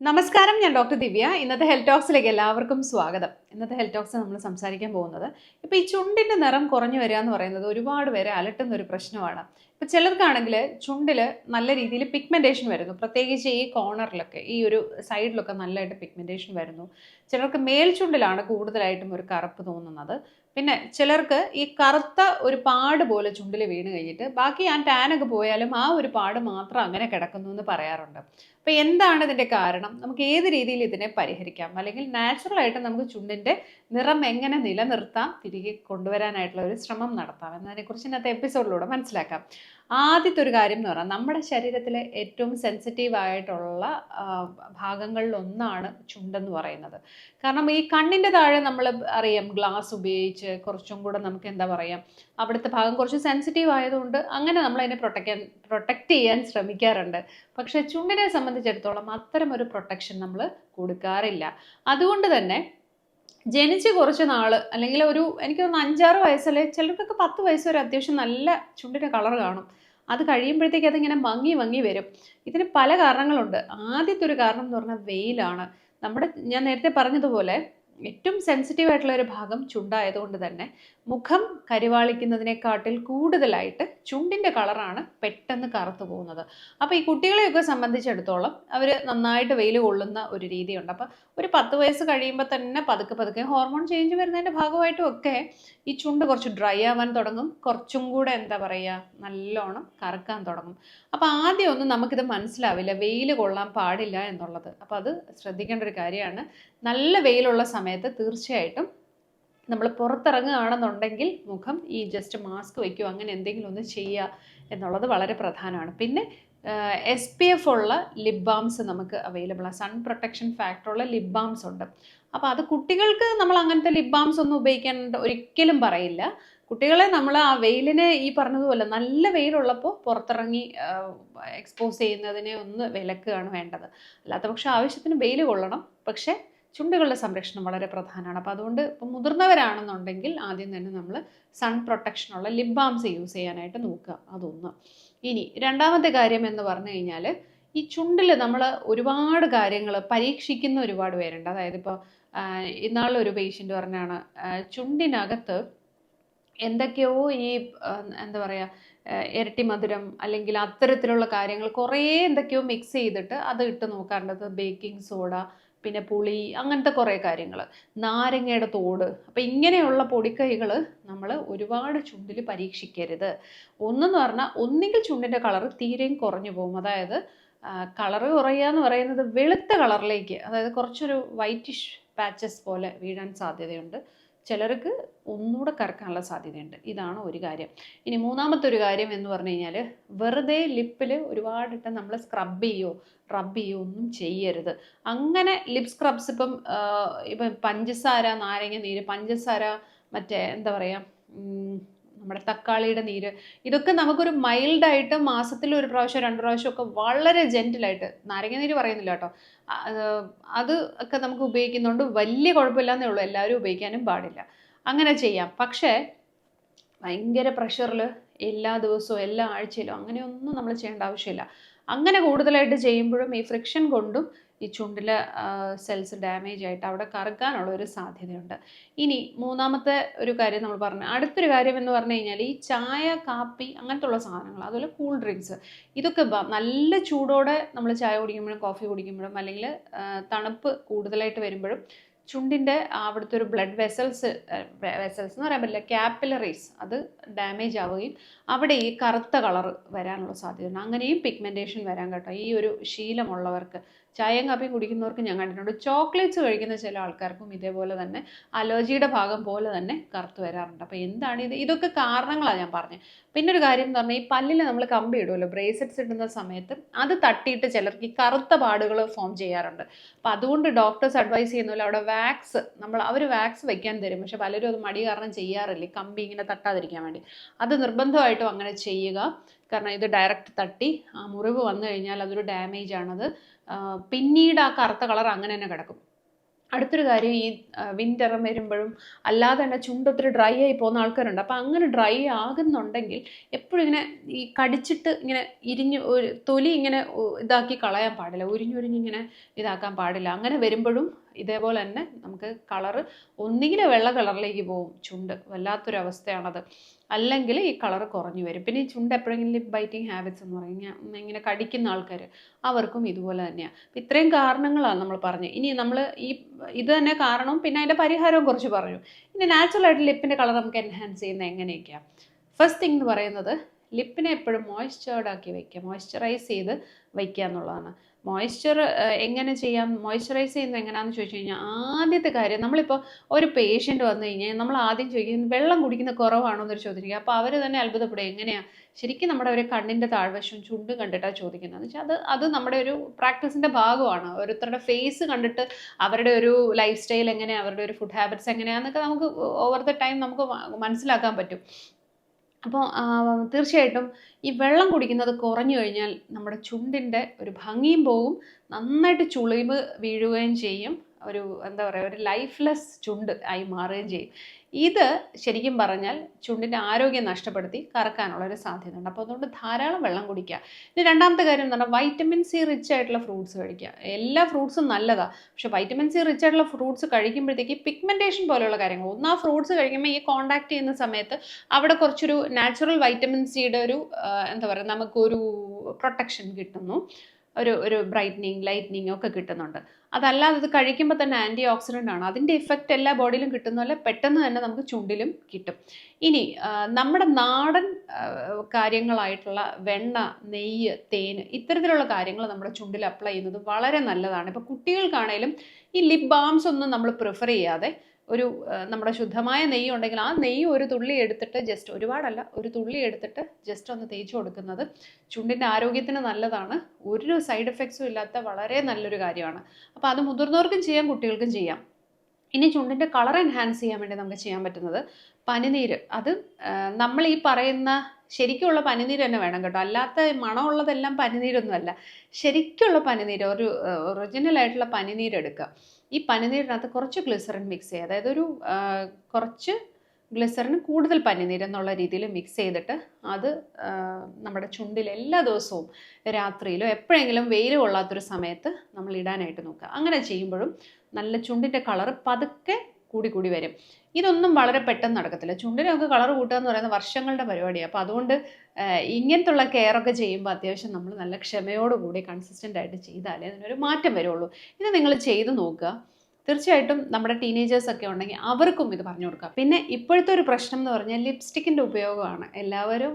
നമസ്കാരം ഞാൻ ഡോക്ടർ ദിവ്യ. ഇന്നത്തെ ഹെൽത്ത് ടോക്സിലേക്ക് എല്ലാവർക്കും സ്വാഗതം. ഇന്നത്തെ ഹെൽത്ത് ടോക്സ് നമ്മൾ സംസാരിക്കാൻ പോകുന്നത് ഇപ്പോൾ ഈ ചുണ്ടിന്റെ നിറം കുറഞ്ഞു വരിക എന്ന് പറയുന്നത് ഒരുപാട് പേരെ അലട്ടുന്ന ഒരു പ്രശ്നമാണ്. ഇപ്പോൾ ചിലർക്കാണെങ്കിൽ ചുണ്ടിൽ നല്ല രീതിയിൽ പിഗ്മെന്റേഷൻ വരുന്നു. പ്രത്യേകിച്ച് ഈ കോർണറിലൊക്കെ ഈ ഒരു സൈഡിലൊക്കെ നല്ലതായിട്ട് പിഗ്മെന്റേഷൻ വരുന്നു. ചിലർക്ക് മേൽചുണ്ടിലാണ് കൂടുതലായിട്ടും ഒരു കറുപ്പ് തോന്നുന്നത്. പിന്നെ ചിലർക്ക് ഈ കറുത്ത ഒരു പാട് പോലെ ചുണ്ടിൽ വീണ് കഴിഞ്ഞിട്ട് ബാക്കി ഞാൻ ടാനൊക്കെ പോയാലും ആ ഒരു പാട് മാത്രം അങ്ങനെ കിടക്കുന്നു എന്ന് പറയാറുണ്ട്. അപ്പോൾ എന്താണ് ഇതിന്റെ കാരണം? നമുക്ക് ഏത് രീതിയിൽ ഇതിനെ പരിഹരിക്കാം? അല്ലെങ്കിൽ നാച്ചുറൽ ആയിട്ട് നമുക്ക് ചുണ്ടിന്റെ നിറം എങ്ങനെ നിലനിർത്താം? തിരികെ കൊണ്ടുവരാനായിട്ടുള്ള ഒരു ശ്രമം നടത്താം. എന്നതിനെക്കുറിച്ച് ഇന്നത്തെ എപ്പിസോഡിലൂടെ മനസ്സിലാക്കാം. ആദ്യത്തെ ഒരു കാര്യം എന്ന് പറഞ്ഞാൽ നമ്മുടെ ശരീരത്തിലെ ഏറ്റവും സെൻസിറ്റീവ് ആയിട്ടുള്ള ഭാഗങ്ങളിൽ ഒന്നാണ് ചുണ്ടെന്ന് പറയുന്നത്. കാരണം ഈ കണ്ണിന്റെ താഴെ നമ്മൾ അറിയാം ഗ്ലാസ് ഉപയോഗിച്ച് കുറച്ചും കൂടെ നമുക്ക് എന്താ പറയാം അവിടുത്തെ ഭാഗം കുറച്ച് സെൻസിറ്റീവ് ആയതുകൊണ്ട് അങ്ങനെ നമ്മൾ അതിനെ പ്രൊട്ടക്റ്റ് പ്രൊട്ടക്റ്റ് ചെയ്യാൻ ശ്രമിക്കാറുണ്ട്. പക്ഷേ ചുണ്ടിനെ സംബന്ധിച്ചിടത്തോളം അത്തരം ഒരു പ്രൊട്ടക്ഷൻ നമ്മൾ കൊടുക്കാറില്ല. അതുകൊണ്ട് തന്നെ ജനിച്ച് കുറച്ച് നാൾ അല്ലെങ്കിൽ ഒരു എനിക്ക് തോന്നുന്നു അഞ്ചാറ് വയസ്സല്ലേ ചിലർക്കൊക്കെ പത്ത് വയസ്സ് വരെ അത്യാവശ്യം നല്ല ചുണ്ടിന്റെ കളർ കാണും. അത് കഴിയുമ്പോഴത്തേക്ക് അതിങ്ങനെ മങ്ങി മങ്ങി വരും. ഇതിന് പല കാരണങ്ങളുണ്ട്. ആദ്യത്തെ ഒരു കാരണം എന്ന് പറഞ്ഞാൽ വെയിലാണ്. നമ്മുടെ ഞാൻ നേരത്തെ പറഞ്ഞതുപോലെ ഏറ്റവും സെൻസിറ്റീവ് ആയിട്ടുള്ള ഒരു ഭാഗം ചുണ്ടായതുകൊണ്ട് തന്നെ മുഖം കരിവാളിക്കുന്നതിനെക്കാട്ടിൽ കൂടുതലായിട്ട് ചുണ്ടിന്റെ കളറാണ് പെട്ടെന്ന് കറുത്തു പോകുന്നത്. അപ്പോൾ ഈ കുട്ടികളെയൊക്കെ സംബന്ധിച്ചിടത്തോളം അവർ നന്നായിട്ട് വെയിൽ കൊള്ളുന്ന ഒരു രീതിയുണ്ട്. അപ്പോൾ ഒരു പത്ത് വയസ്സ് കഴിയുമ്പോൾ തന്നെ പതുക്കെ പതുക്കെ ഹോർമോൺ ചേഞ്ച് വരുന്നതിന്റെ ഭാഗമായിട്ടും ഒക്കെ ഈ ചുണ്ട് കുറച്ച് ഡ്രൈ ആവാൻ തുടങ്ങും. കുറച്ചും കൂടെ എന്താ പറയുക നല്ലോണം കറക്കാൻ തുടങ്ങും. അപ്പോൾ ആദ്യം ഒന്നും നമുക്കിത് മനസ്സിലാവില്ല. വെയിൽ കൊള്ളാൻ പാടില്ല എന്നുള്ളത്. അപ്പോൾ അത് ശ്രദ്ധിക്കേണ്ട ഒരു കാര്യമാണ്. നല്ല വെയിലുള്ള സമയത്ത് തീർച്ചയായിട്ടും നമ്മൾ പുറത്തിറങ്ങുകയാണെന്നുണ്ടെങ്കിൽ മുഖം ഈ ജസ്റ്റ് മാസ്ക് വയ്ക്കുക അങ്ങനെ എന്തെങ്കിലും ഒന്ന് ചെയ്യുക എന്നുള്ളത് വളരെ പ്രധാനമാണ്. പിന്നെ എസ് പി എഫ് ഉള്ള ലിപ് ബാംസ് നമുക്ക് അവൈലബിൾ ആണ് സൺ പ്രൊട്ടക്ഷൻ ഫാക്ടർ ഉള്ള ലിപ് ബാംസ് ഉണ്ട്. അപ്പോൾ അത് കുട്ടികൾക്ക് നമ്മൾ അങ്ങനത്തെ ലിപ് ബാംസ് ഒന്നും ഉപയോഗിക്കാൻ ഒരിക്കലും പറയില്ല. കുട്ടികളെ നമ്മൾ ആ വെയിലിനെ ഈ പറഞ്ഞതുപോലെ നല്ല വെയിലുള്ളപ്പോൾ പുറത്തിറങ്ങി എക്സ്പോസ് ചെയ്യുന്നതിനെ ഒന്ന് വിലക്കുകയാണ് വേണ്ടത്. അല്ലാത്ത പക്ഷേ ആവശ്യത്തിന് വെയിൽ കൊള്ളണം. പക്ഷേ ചുണ്ടുകളുടെ സംരക്ഷണം വളരെ പ്രധാനമാണ്. അപ്പോൾ അതുകൊണ്ട് ഇപ്പം മുതിർന്നവരാണെന്നുണ്ടെങ്കിൽ ആദ്യം തന്നെ നമ്മൾ സൺ പ്രൊട്ടക്ഷനുള്ള ലിപ് ബാംസ് യൂസ് ചെയ്യാനായിട്ട് നോക്കുക. അതൊന്ന്. ഇനി രണ്ടാമത്തെ കാര്യം എന്ന് പറഞ്ഞു കഴിഞ്ഞാൽ ഈ ചുണ്ടിൽ നമ്മൾ ഒരുപാട് കാര്യങ്ങൾ പരീക്ഷിക്കുന്ന ഒരുപാട് പേരുണ്ട്. അതായത് ഇപ്പോൾ ഇന്നാളൊരു പേഷ്യന്റ് പറഞ്ഞാണ് ചുണ്ടിനകത്ത് എന്തൊക്കെയോ ഈ എന്താ പറയുക ഇരട്ടി മധുരം അല്ലെങ്കിൽ അത്തരത്തിലുള്ള കാര്യങ്ങൾ കുറേ എന്തൊക്കെയോ മിക്സ് ചെയ്തിട്ട് അത് ഇട്ട് നോക്കാറുണ്ട്. ബേക്കിംഗ് സോഡ പിന്നെ പുളി അങ്ങനത്തെ കുറേ കാര്യങ്ങൾ നാരങ്ങയുടെ തോട്. അപ്പം ഇങ്ങനെയുള്ള പൊടിക്കൈകൾ നമ്മൾ ഒരുപാട് ചുണ്ടിൽ പരീക്ഷിക്കരുത്. ഒന്നെന്ന് പറഞ്ഞാൽ ഒന്നുകിൽ ചുണ്ടിന്റെ കളർ തീരെയും കുറഞ്ഞു പോകും. അതായത് കളറ് കുറയുക എന്ന് പറയുന്നത് വെളുത്ത കളറിലേക്ക് അതായത് കുറച്ചൊരു വൈറ്റിഷ് പാച്ചസ് പോലെ വീഴാൻ സാധ്യതയുണ്ട്. ചിലർക്ക് ഒന്നുകൂടെ കറക്കാനുള്ള സാധ്യതയുണ്ട്. ഇതാണ് ഒരു കാര്യം. ഇനി മൂന്നാമത്തെ ഒരു കാര്യം എന്ന് പറഞ്ഞു കഴിഞ്ഞാൽ വെറുതെ ലിപ്പിൽ ഒരുപാടിട്ട് നമ്മൾ സ്ക്രബ് ചെയ്യോ റബ്ബ് ചെയ്യോ ഒന്നും ചെയ്യരുത്. അങ്ങനെ ലിപ് സ്ക്രബ്സ് ഇപ്പം ഇപ്പം പഞ്ചസാര നാരങ്ങ നീര് പഞ്ചസാര മറ്റേ എന്താ പറയുക നമ്മുടെ തക്കാളിയുടെ നീര്. ഇതൊക്കെ നമുക്കൊരു മൈൽഡായിട്ട് മാസത്തിൽ ഒരു പ്രാവശ്യം രണ്ട് പ്രാവശ്യം ഒക്കെ വളരെ ജെന്റിലായിട്ട് നാരങ്ങ നീര് പറയുന്നില്ല കേട്ടോ. അത് ഒക്കെ നമുക്ക് ഉപയോഗിക്കുന്നതുകൊണ്ട് വലിയ കുഴപ്പമില്ലാന്നേ ഉള്ളൂ. എല്ലാവരും ഉപയോഗിക്കാനും പാടില്ല. അങ്ങനെ ചെയ്യാം. പക്ഷേ ഭയങ്കര പ്രഷറിൽ എല്ലാ ദിവസവും എല്ലാ ആഴ്ചയിലും അങ്ങനെയൊന്നും നമ്മൾ ചെയ്യേണ്ട ആവശ്യമില്ല. അങ്ങനെ കൂടുതലായിട്ട് ചെയ്യുമ്പോഴും ഈ ഫ്രിക്ഷൻ കൊണ്ടും ഈ ചുണ്ടിലെ സെൽസ് ഡാമേജ് ആയിട്ട് അവിടെ കറക്കാനുള്ള ഒരു സാധ്യതയുണ്ട്. ഇനി മൂന്നാമത്തെ ഒരു കാര്യം നമ്മൾ പറഞ്ഞു അടുത്തൊരു കാര്യം എന്ന് പറഞ്ഞു കഴിഞ്ഞാൽ ഈ ചായ കാപ്പി അങ്ങനത്തെ ഉള്ള സാധനങ്ങൾ അതുപോലെ കൂൾ ഡ്രിങ്ക്സ് ഇതൊക്കെ നല്ല ചൂടോടെ നമ്മൾ ചായ കുടിക്കുമ്പോഴും കോഫി കുടിക്കുമ്പോഴും അല്ലെങ്കിൽ തണുപ്പ് കൂടുതലായിട്ട് വരുമ്പോഴും ചുണ്ടിന്റെ അവിടുത്തെ ഒരു ബ്ലഡ് വെസൽസ് വെസൽസ് എന്ന് പറയാൻ പറ്റില്ല ക്യാപ്പിലറീസ് അത് ഡാമേജ് ആവുകയും അവിടെ ഈ കറുത്ത കളർ വരാനുള്ള സാധ്യതയുണ്ട്. അങ്ങനെയും പിഗ്മെന്റേഷൻ വരാൻ കേട്ടോ. ഈ ഒരു ശീലമുള്ളവർക്ക് ചായയും കാപ്പിയും കുടിക്കുന്നവർക്ക് ഞാൻ കണ്ടിട്ടുണ്ട്. ചോക്ലേറ്റ്സ് കഴിക്കുന്ന ചില ആൾക്കാർക്കും ഇതേപോലെ തന്നെ അലർജിയുടെ ഭാഗം പോലെ തന്നെ കറുത്ത് വരാറുണ്ട്. അപ്പോൾ എന്താണ് ഇത്? ഇതൊക്കെ കാരണങ്ങളാണ് ഞാൻ പറഞ്ഞത്. പിന്നെ ഒരു കാര്യം എന്ന് പറഞ്ഞാൽ ഈ പല്ലിൽ നമ്മൾ കമ്പി ഇടുമല്ലോ ബ്രേസറ്റ്സ് ഇടുന്ന സമയത്ത് അത് തട്ടിയിട്ട് ചിലർക്ക് ഈ കറുത്ത പാടുകൾ ഫോം ചെയ്യാറുണ്ട്. അപ്പോൾ അതുകൊണ്ട് ഡോക്ടേഴ്സ് അഡ്വൈസ് ചെയ്യുന്ന പോലെ അവിടെ വാക്സ് നമ്മൾ അവർ വാക്സ് വെക്കാൻ തരും. പക്ഷെ പലരും അത് മടി കാരണം ചെയ്യാറില്ല. കമ്പി ഇങ്ങനെ തട്ടാതിരിക്കാൻ വേണ്ടി. അത് നിർബന്ധമായിട്ടും അങ്ങനെ ചെയ്യുക. കാരണം ഇത് ഡയറക്റ്റ് തട്ടി ആ മുറിവ് വന്നു കഴിഞ്ഞാൽ അതൊരു ഡാമേജ് ആണത്. പിന്നീട് ആ കറുത്ത കളർ അങ്ങനെ തന്നെ കിടക്കും. അടുത്തൊരു കാര്യം ഈ വിന്റർ വരുമ്പോഴും അല്ലാതെ തന്നെ ചുണ്ടൊത്തിരി ഡ്രൈ ആയി പോകുന്ന ആൾക്കാരുണ്ട്. അപ്പോൾ അങ്ങനെ ഡ്രൈ ആകുന്നുണ്ടെങ്കിൽ എപ്പോഴും ഇങ്ങനെ ഈ കടിച്ചിട്ട് ഇങ്ങനെ ഇരിഞ്ഞ് ഒരു തൊലി ഇങ്ങനെ ഇതാക്കി കളയാൻ പാടില്ല. ഉരിഞ്ഞുരിഞ്ഞിങ്ങനെ ഇതാക്കാൻ പാടില്ല. അങ്ങനെ വരുമ്പോഴും ഇതേപോലെ തന്നെ നമുക്ക് കളറ് ഒന്നുകിൽ വെള്ള കളറിലേക്ക് പോകും ചുണ്ട്. വല്ലാത്തൊരു അവസ്ഥയാണത് അല്ലെങ്കിൽ ഈ കളർ കുറഞ്ഞു വരും. പിന്നെ ഈ ചുണ്ട് എപ്പോഴെങ്കിലും ബൈറ്റിംഗ് ഹാബിറ്റ്സ് എന്ന് പറയും. ഇങ്ങനെ- കടിക്കുന്ന ആൾക്കാർ അവർക്കും ഇതുപോലെ തന്നെയാണ് അപ്പം ഇത്രയും കാരണങ്ങളാണ് നമ്മൾ പറഞ്ഞത്. ഇനി നമ്മൾ ഈ ഇത് തന്നെ കാരണവും പിന്നെ അതിന്റെ പരിഹാരവും കുറച്ച് പറഞ്ഞു. ഇനി നാച്ചുറലായിട്ട് ലിപ്പിന്റെ കളർ നമുക്ക് എൻഹാൻസ് ചെയ്യുന്നത് എങ്ങനെയൊക്കെയാണ് ഫസ്റ്റ് തിങ് എന്ന് പറയുന്നത് ലിപ്പിനെ എപ്പോഴും മോയ്സ്ചേർഡ് ആക്കി വയ്ക്കുക മോയ്സ്ചറൈസ് ചെയ്ത് വയ്ക്കുക എന്നുള്ളതാണ്. മോയ്സ്ചർ എങ്ങനെ ചെയ്യാം? മോയ്സ്ചറൈസ് ചെയ്യുന്നത് എങ്ങനെയാണെന്ന് ചോദിച്ചു കഴിഞ്ഞാൽ ആദ്യത്തെ കാര്യം നമ്മളിപ്പോൾ ഒരു പേഷ്യന്റ് വന്നു കഴിഞ്ഞാൽ നമ്മൾ ആദ്യം ചോദിക്കുന്നത് വെള്ളം കുടിക്കുന്ന കുറവാണോ എന്നൊരു ചോദിക്കുക അപ്പോൾ അവർ തന്നെ അത്ഭുതപ്പെടും എങ്ങനെയാണ് ശരിക്കും നമ്മുടെ ഒരു കണ്ണിന്റെ താഴ്വശം ചുണ്ട് കണ്ടിട്ടാണ് ചോദിക്കുന്നത്. എന്ന് വെച്ചാൽ അത് അത് നമ്മുടെ ഒരു പ്രാക്ടീസിന്റെ ഭാഗമാണ്. ഓരോരുത്തരുടെ ഫേസ് കണ്ടിട്ട് അവരുടെ ഒരു ലൈഫ് സ്റ്റൈൽ എങ്ങനെയാണ് അവരുടെ ഒരു ഫുഡ് ഹാബിറ്റ്സ് എങ്ങനെയാണെന്നൊക്കെ നമുക്ക് ഓവർ ദ ടൈം നമുക്ക് മനസ്സിലാക്കാൻ പറ്റും. അപ്പോൾ തീർച്ചയായിട്ടും ഈ വെള്ളം കുടിക്കുന്നത് കുറഞ്ഞു കഴിഞ്ഞാൽ നമ്മുടെ ചുണ്ടിന്റെ ഒരു ഭംഗിയും പോവും നന്നായിട്ട് ചുളിവ് വീഴുകയും ചെയ്യും. ഒരു എന്താ പറയുക ഒരു ലൈഫ്ലെസ് ചുണ്ട് ആയി മാറുകയും ചെയ്യും. ഇത് ശരിക്കും പറഞ്ഞാൽ ചുണ്ടിന്റെ ആരോഗ്യം നഷ്ടപ്പെടുത്തി കറക്കാനുള്ള ഒരു സാധ്യതയുണ്ട്. അപ്പോൾ അതുകൊണ്ട് ധാരാളം വെള്ളം കുടിക്കുക. ഇനി രണ്ടാമത്തെ കാര്യം എന്ന് പറഞ്ഞാൽ വൈറ്റമിൻ സി റിച്ച് ആയിട്ടുള്ള ഫ്രൂട്ട്സ് കഴിക്കുക. എല്ലാ ഫ്രൂട്ട്സും നല്ലതാണ് പക്ഷേ വൈറ്റമിൻ സി റിച്ച് ആയിട്ടുള്ള ഫ്രൂട്ട്സ് കഴിക്കുമ്പോഴത്തേക്ക് പിഗ്മെന്റേഷൻ പോലെയുള്ള കാര്യങ്ങൾ. ഒന്ന് ആ ഫ്രൂട്ട്സ് കഴിക്കുമ്പോൾ ഈ കോണ്ടാക്ട് ചെയ്യുന്ന സമയത്ത് അവിടെ കുറച്ചൊരു നാച്ചുറൽ വൈറ്റമിൻ സിയുടെ ഒരു എന്താ പറയുക നമുക്കൊരു പ്രൊട്ടക്ഷൻ കിട്ടുന്നു. ഒരു ഒരു ബ്രൈറ്റനിങ് ലൈറ്റനിങ് ഒക്കെ കിട്ടുന്നുണ്ട്. അതല്ലാതെ ഇത് കഴിക്കുമ്പോൾ തന്നെ ആന്റി ഓക്സിഡന്റ് ആണ്. അതിന്റെ ഇഫക്റ്റ് എല്ലാ ബോഡിയിലും കിട്ടുന്ന പോലെ പെട്ടെന്ന് തന്നെ നമുക്ക് ചുണ്ടിലും കിട്ടും. ഇനി നമ്മുടെ നാടൻ കാര്യങ്ങളായിട്ടുള്ള വെണ്ണ നെയ്യ് തേൻ ഇത്തരത്തിലുള്ള കാര്യങ്ങൾ നമ്മുടെ ചുണ്ടിൽ അപ്ലൈ ചെയ്യുന്നത് വളരെ നല്ലതാണ്. ഇപ്പോൾ കുട്ടികൾക്കാണേലും ഈ ലിപ് ബാംസ് ഒന്നും നമ്മൾ പ്രിഫർ ചെയ്യാതെ ഒരു നമ്മുടെ ശുദ്ധമായ നെയ്യ് ഉണ്ടെങ്കിൽ ആ നെയ്യ് ഒരു തുള്ളി എടുത്തിട്ട് ജസ്റ്റ് ഒരുപാടല്ല ഒരു തുള്ളി എടുത്തിട്ട് ജസ്റ്റ് ഒന്ന് തേച്ച് കൊടുക്കുന്നത് ചുണ്ടിന്റെ ആരോഗ്യത്തിന് നല്ലതാണ്. ഒരു സൈഡ് എഫക്ട്സും ഇല്ലാത്ത വളരെ നല്ലൊരു കാര്യമാണ്. അപ്പോൾ അത് മുതിർന്നവർക്കും ചെയ്യാം കുട്ടികൾക്കും ചെയ്യാം. ഇനി ചുണ്ടിന്റെ കളർ എൻഹാൻസ് ചെയ്യാൻ വേണ്ടി നമുക്ക് ചെയ്യാൻ പറ്റുന്നത് പനിനീര്. അത് നമ്മൾ ഈ പറയുന്ന ശരിക്കുള്ള പനിനീര് തന്നെ വേണം കേട്ടോ. അല്ലാത്ത മണമുള്ളതെല്ലാം പനിനീരൊന്നുമല്ല. ശരിക്കുള്ള പനിനീര് ഒരു ഒറിജിനൽ ആയിട്ടുള്ള പനിനീര് എടുക്കുക. ഈ പനിനീരിനകത്ത് കുറച്ച് ഗ്ലിസറിൻ മിക്സ് ചെയ്യുക. അതായത് ഒരു കുറച്ച് ഗ്ലിസറിന് കൂടുതൽ പനിനീര് എന്നുള്ള രീതിയിൽ മിക്സ് ചെയ്തിട്ട് അത് നമ്മുടെ ചുണ്ടിൽ എല്ലാ ദിവസവും രാത്രിയിലോ എപ്പോഴെങ്കിലും വെയിൽ കൊള്ളാത്തൊരു സമയത്ത് നമ്മൾ ഇടാനായിട്ട് നോക്കുക. അങ്ങനെ ചെയ്യുമ്പോഴും നല്ല ചുണ്ടിന്റെ കളർ പതുക്കെ കൂടി കൂടി വരും. ഇതൊന്നും വളരെ പെട്ടെന്ന് നടക്കത്തില്ല. ചുണ്ടിനൊക്കെ കളർ കൂട്ടുക എന്ന് പറയുന്നത് വർഷങ്ങളുടെ പരിപാടിയാണ് അപ്പോൾ അതുകൊണ്ട് ഇങ്ങനത്തുള്ള കെയർ ഒക്കെ ചെയ്യുമ്പോൾ അത്യാവശ്യം നമ്മൾ നല്ല ക്ഷമയോടുകൂടി കൺസിസ്റ്റന്റ് ആയിട്ട് ചെയ്താലേ അതിനൊരു മാറ്റം വരുള്ളൂ. ഇത് നിങ്ങൾ ചെയ്ത് നോക്കുക. തീർച്ചയായിട്ടും നമ്മുടെ ടീനേജേഴ്സ് ഒക്കെ ഉണ്ടെങ്കിൽ അവർക്കും ഇത് പറഞ്ഞു കൊടുക്കുക. പിന്നെ ഇപ്പോഴത്തെ ഒരു പ്രശ്നം എന്ന് പറഞ്ഞാൽ ലിപ്സ്റ്റിക്കിന്റെ ഉപയോഗമാണ്. എല്ലാവരും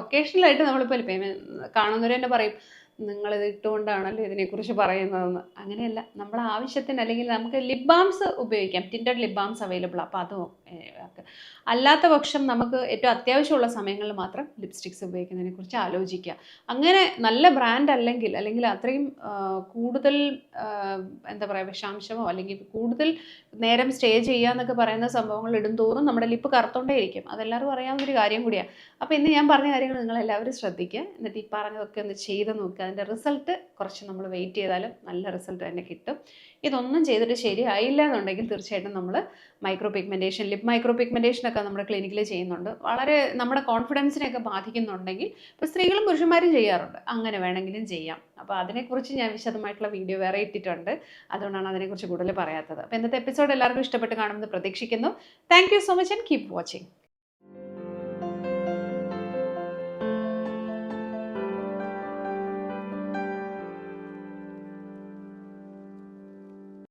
ഒക്കേഷണലായിട്ട് നമ്മളിപ്പോൾ കാണുന്നവർ തന്നെ പറയും നിങ്ങളിത് ഇട്ടുകൊണ്ടാണല്ലോ ഇതിനെക്കുറിച്ച് പറയുന്നതെന്ന് അങ്ങനെയല്ല നമ്മുടെ ആവശ്യത്തിന് അല്ലെങ്കിൽ നമുക്ക് ലിപ് ബാംസ് ഉപയോഗിക്കാം ടിന്റഡ് ലിപ് ബാംസ് അവൈലബിൾ അപ്പോൾ അത്. അല്ലാത്ത പക്ഷം നമുക്ക് ഏറ്റവും അത്യാവശ്യമുള്ള സമയങ്ങളിൽ മാത്രം ലിപ്സ്റ്റിക്സ് ഉപയോഗിക്കുന്നതിനെ കുറിച്ച് ആലോചിക്കുക. അങ്ങനെ നല്ല ബ്രാൻഡ് അല്ലെങ്കിൽ അല്ലെങ്കിൽ അത്രയും കൂടുതൽ എന്താ പറയുക വിഷാംശമോ അല്ലെങ്കിൽ കൂടുതൽ നേരം സ്റ്റേ ചെയ്യുക എന്നൊക്കെ പറയുന്ന സംഭവങ്ങൾ ഇടും തോറും നമ്മുടെ ലിപ്പ് കറുത്തോണ്ടേ ഇരിക്കും അറിയാവുന്ന ഒരു കാര്യം കൂടിയാണ് അപ്പോൾ ഇന്ന് ഞാൻ പറഞ്ഞ കാര്യങ്ങൾ നിങ്ങൾ എല്ലാവരും ശ്രദ്ധിക്കുക. എന്നിട്ട് ഈ പറഞ്ഞതൊക്കെ ഒന്ന് ചെയ്ത് നോക്കുക. അതിന്റെ റിസൾട്ട് കുറച്ച് നമ്മൾ വെയിറ്റ് ചെയ്താലും നല്ല റിസൾട്ട് തന്നെ കിട്ടും. ഇതൊന്നും ചെയ്തിട്ട് ശരിയായില്ല എന്നുണ്ടെങ്കിൽ തീർച്ചയായിട്ടും നമ്മൾ micro pigmentation lip micro pigmentation ഒക്കെ നമ്മുടെ ക്ലിനിക്കിൽ ചെയ്യുന്നുണ്ട്. വളരെ നമ്മുടെ കോൺഫിഡൻസിനെയൊക്കെ ബാധിക്കുന്നുണ്ടെങ്കിൽ ഇപ്പോൾ സ്ത്രീകളും പുരുഷന്മാരും ചെയ്യാറുണ്ട്. അങ്ങനെ വേണമെങ്കിലും ചെയ്യാം. അപ്പോൾ അതിനെക്കുറിച്ച് ഞാൻ വിശദമായിട്ടുള്ള വീഡിയോ വേറെ ഇട്ടിട്ടുണ്ട്. അതുകൊണ്ടാണ് അതിനെക്കുറിച്ച് കൂടുതൽ പറയാത്തത്. അപ്പോൾ ഇന്നത്തെ എപ്പിസോഡ് എല്ലാവർക്കും ഇഷ്ടപ്പെട്ട് കാണുമെന്ന് പ്രതീക്ഷിക്കുന്നു. Thank so much and keep watching